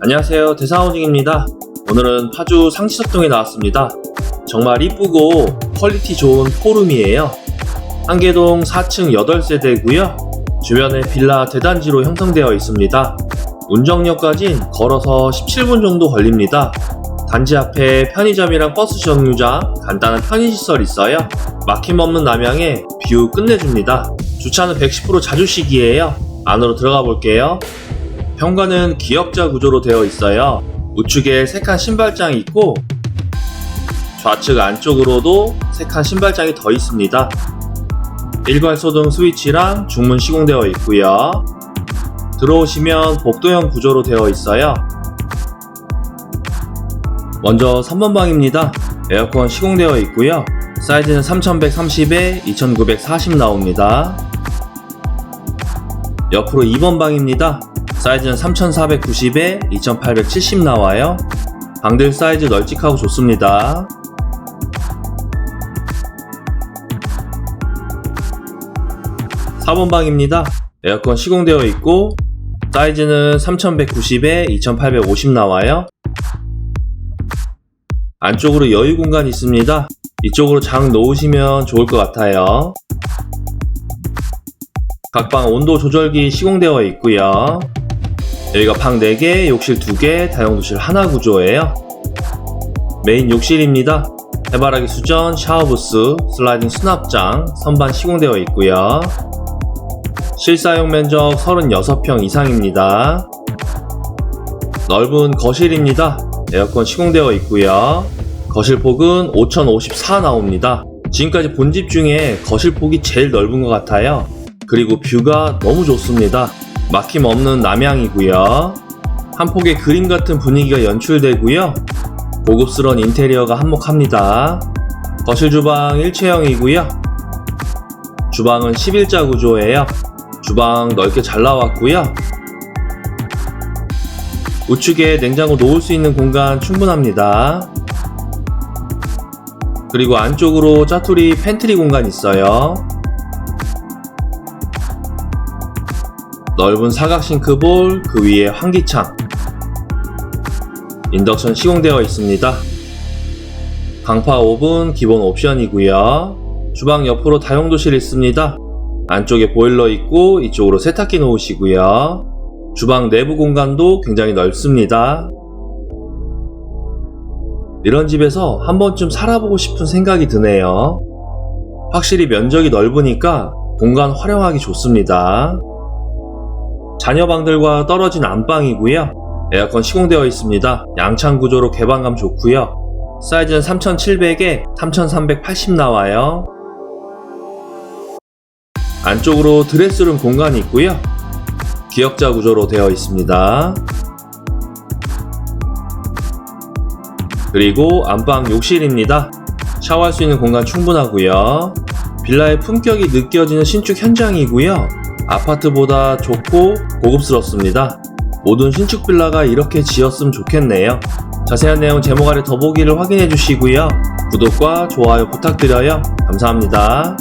안녕하세요. 대사호징입니다. 오늘은 파주 상시석동에 나왔습니다. 정말 이쁘고 퀄리티 좋은 포룸이에요. 한계동 4층 8세대고요. 주변에 빌라 대단지로 형성되어 있습니다. 운정역까진 걸어서 17분 정도 걸립니다. 단지 앞에 편의점이랑 버스 정류장 간단한 편의시설 있어요. 막힘없는 남양에 뷰 끝내줍니다. 주차는 110% 자주식이에요. 안으로 들어가 볼게요 현관은 기역자 구조로 되어 있어요. 우측에 세 칸 신발장이 있고 좌측 안쪽으로도 세 칸 신발장이 더 있습니다. 일괄 소등 스위치랑 중문 시공되어 있고요. 들어오시면 복도형 구조로 되어 있어요. 먼저 3번 방입니다. 에어컨 시공되어 있고요. 사이즈는 3130에 2940 나옵니다. 옆으로 2번 방입니다. 사이즈는 3490에 2870 나와요. 방들 사이즈 널찍하고 좋습니다. (4번) 방입니다. 에어컨 시공되어 있고 사이즈는 3190에 2850 나와요. 안쪽으로 여유 공간 있습니다. 이쪽으로 장 놓으시면 좋을 것 같아요. 각방 온도 조절기 시공되어 있고요. 여기가 방 4개, 욕실 2개, 다용도실 하나 구조예요. 메인 욕실입니다. 해바라기 수전, 샤워부스, 슬라이딩 수납장, 선반 시공되어 있고요. 실사용 면적 36평 이상입니다. 넓은 거실입니다. 에어컨 시공되어 있고요. 거실 폭은 5054 나옵니다. 지금까지 본집 중에 거실 폭이 제일 넓은 것 같아요. 그리고 뷰가 너무 좋습니다. 막힘 없는 남향이고요. 한 폭의 그림 같은 분위기가 연출되고요. 고급스러운 인테리어가 한몫합니다. 거실 주방 일체형이고요. 주방은 11자 구조예요. 주방 넓게 잘 나왔고요. 우측에 냉장고 놓을 수 있는 공간 충분합니다. 그리고 안쪽으로 짜투리 팬트리 공간 있어요. 넓은 사각 싱크볼, 그 위에 환기창. 인덕션 시공되어 있습니다. 강파 오븐 기본 옵션이고요. 주방 옆으로 다용도실 있습니다. 안쪽에 보일러 있고 이쪽으로 세탁기 놓으시고요. 주방 내부 공간도 굉장히 넓습니다. 이런 집에서 한 번쯤 살아보고 싶은 생각이 드네요. 확실히 면적이 넓으니까 공간 활용하기 좋습니다. 자녀방들과 떨어진 안방이고요. 에어컨 시공되어 있습니다. 양창 구조로 개방감 좋고요. 사이즈는 3700에 3380 나와요. 안쪽으로 드레스룸 공간이 있고요. 기역자 구조로 되어 있습니다. 그리고 안방 욕실입니다. 샤워할 수 있는 공간 충분하고요. 빌라의 품격이 느껴지는 신축 현장이고요. 아파트보다 좋고 고급스럽습니다. 모든 신축 빌라가 이렇게 지었으면 좋겠네요. 자세한 내용 제목 아래 더보기를 확인해 주시고요. 구독과 좋아요 부탁드려요. 감사합니다.